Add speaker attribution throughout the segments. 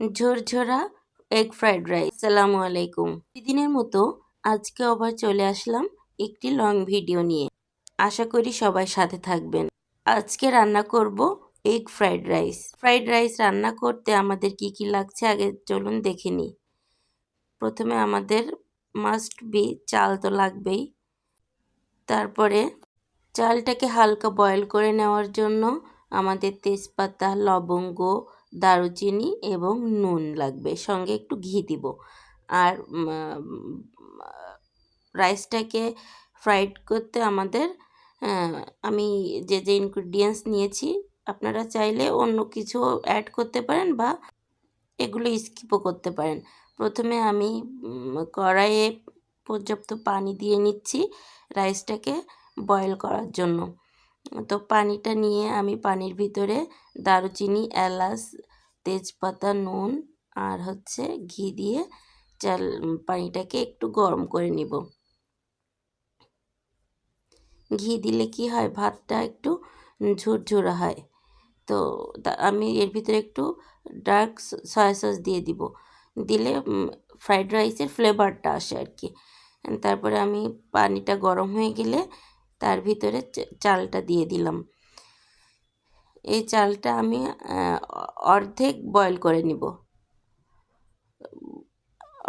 Speaker 1: ঝরঝরা egg fried rice আসসালামু আলাইকুম। দিনের মতো আজকে আবার চলে আসলাম একটি লং ভিডিও নিয়ে। আশা করি সবাই সাথে থাকবেন। আজকে রান্না করব egg fried rice fried rice রান্না করতে আমাদের কি কি লাগছে আগে চলুন দেখে নিই। প্রথমে আমাদের মাস্ট বি চাল তো লাগবেই। তারপরে চালটাকে হালকা বয়েল করে নেওয়ার জন্য আমাদের তেজপাতা, লবঙ্গ দারুচিনি এবং নুন লাগবে। সঙ্গে একটু ঘি দিব। আর রাইসটাকে ফ্রাইড করতে আমাদের আমি যে যে ইনগ্রিডিয়েন্টস নিয়েছি, আপনারা চাইলে অন্য কিছু অ্যাড করতে পারেন বা এগুলো স্কিপও করতে পারেন। প্রথমে আমি কড়াইয়ে পর্যাপ্ত পানি দিয়ে নিচ্ছি রাইসটাকে বয়েল করার জন্য। তো পানিটা নিয়ে আমি পানির ভিতরে দারুচিনি, এলাচ তেজপাতা, নুন আর হচ্ছে ঘি দিয়ে চাল পানিটাকে একটু গরম করে নিব। ঘি দিলে কি হয়? ভাতটা একটু ঝুরঝুরা হয়। তো আমি এর ভিতরে একটু ডার্ক সয়া সস দিয়ে দিব। দিলে ফ্রাইড রাইসের ফ্লেভারটা আসে আর কি। তারপরে আমি পানিটা গরম হয়ে গেলে তার ভিতরে চালটা দিয়ে দিলাম। এই চালটা আমি অর্ধেক বয়েল করে নিব।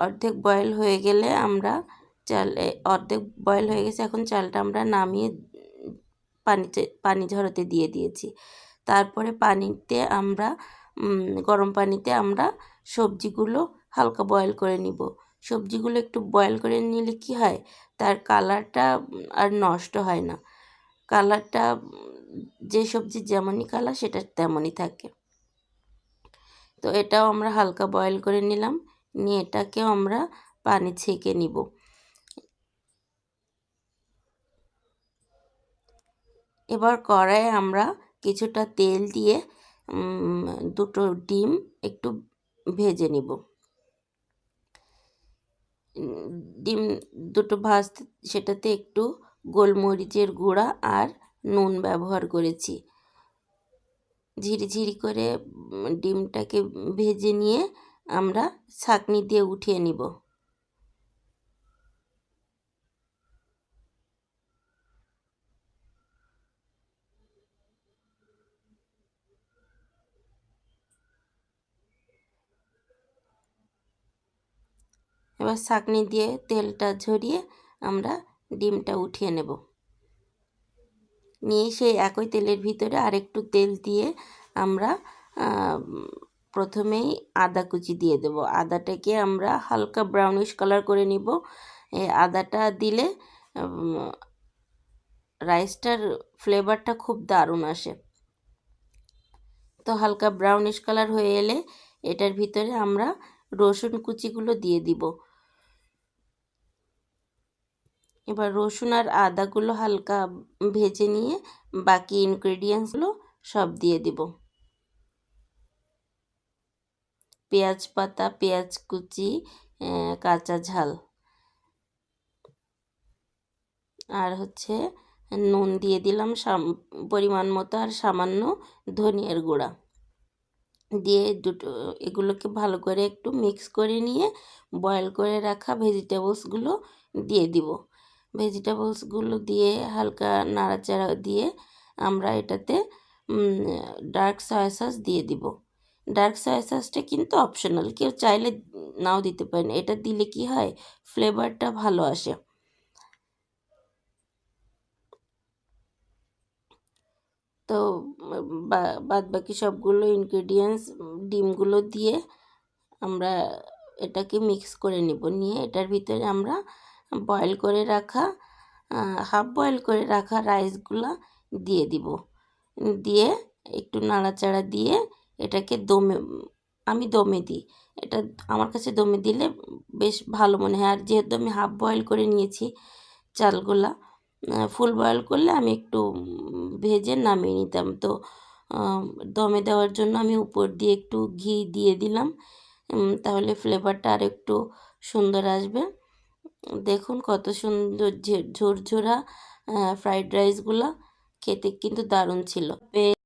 Speaker 1: অর্ধেক বয়েল হয়ে গেলে আমরা চাল অর্ধেক বয়েল হয়ে গেছে, এখন চালটা আমরা নামিয়ে পানিতে, পানি ঝরাতে দিয়ে দিয়েছি। তারপরে পানিতে আমরা গরম পানিতে আমরা সবজিগুলো হালকা বয়েল করে নিব। সবজিগুলো একটু বয়েল করে নিলে কি হয়? তার কালারটা আর নষ্ট হয় না। কালারটা যে সবজির যেমনই কালার সেটা তেমনই থাকে। তো এটাও আমরা হালকা বয়েল করে নিলাম। নিয়ে এটাকেও আমরা পানি ছেঁকে নিব। এবার কড়াইয়ে আমরা কিছুটা তেল দিয়ে দুটো ডিম একটু ভেজে নিব। ডিম দুটো ভাজতে, সেটাতে একটু গোলমরিচের গুঁড়া আর নুন ব্যবহার করেছি। ঝিরিঝিরি করে ডিমটাকে ভেজে নিয়ে আমরা ছাঁকনি দিয়ে উঠিয়ে নিব। এবার ছাঁকনি দিয়ে তেলটা ঝরিয়ে আমরা ডিমটা উঠিয়ে নেব। নিয়ে সেই একই তেলের ভিতরে আরেকটু তেল দিয়ে আমরা প্রথমেই আদা কুচি দিয়ে দেব। আদাটাকে আমরা হালকা ব্রাউনিশ কালার করে নিব। এই আদাটা দিলে রাইসটার ফ্লেভারটা খুব দারুণ আসে। তো হালকা ব্রাউনিশ কালার হয়ে এলে এটার ভিতরে আমরা রসুন কুচিগুলো দিয়ে দিব। এবার রসুন আর আদাগুলো হালকা ভেজে নিয়ে বাকি ইনগ্রেডিয়েন্টসগুলো সব দিয়ে দিব। পেঁয়াজ পাতা, পেঁয়াজ কুচি কাঁচা ঝাল। আর হচ্ছে নুন দিয়ে দিলাম পরিমাণ মতো আর সামান্য ধনিয়ার গুঁড়া। দিয়ে দুটো, এগুলোকে ভালো করে একটু মিক্স করে নিয়ে বয়েল করে রাখা ভেজিটেবলসগুলো দিয়ে দিব। ভেজিটেবলসগুলো দিয়ে হালকা নাড়াচাড়া দিয়ে আমরা এটাতে ডার্ক সয়া সস দিয়ে দিব। ডার্ক সয়া সসটা কিন্তু অপশনাল কেউ চাইলে নাও দিতে পারেন। এটা দিলে কি হয়? ফ্লেভারটা ভালো আসে। তো বাদ বাকি সবগুলো ইনগ্রেডিয়েন্টস ডিমগুলো দিয়ে আমরা এটাকে মিক্স করে নেব। নিয়ে এটার ভিতরে আমরা বয়েল করে রাখা হাফ বয়েল করে রাখা রাইসগুলো দিয়ে দিব। দিয়ে একটু নাড়াচাড়া দিয়ে এটাকে দমে, আমি দমে দিই। এটা আমার কাছে দমে দিলে বেশ ভালো মনে হয়। আর যেহেতু আমি হাফ বয়েল করে নিয়েছি চালগুলা ফুল বয়েল করলে আমি একটু ভেজে নামিয়ে নিতাম। তো দমে দেওয়ার জন্য আমি উপর দিয়ে একটু ঘি দিয়ে দিলাম। তাহলে ফ্লেভারটা আর একটু সুন্দর আসবে। দেখুন কত সুন্দর ঝোরঝোরা ফ্রাইড রাইসগুলো খেতে কিন্তু দারুণ ছিল।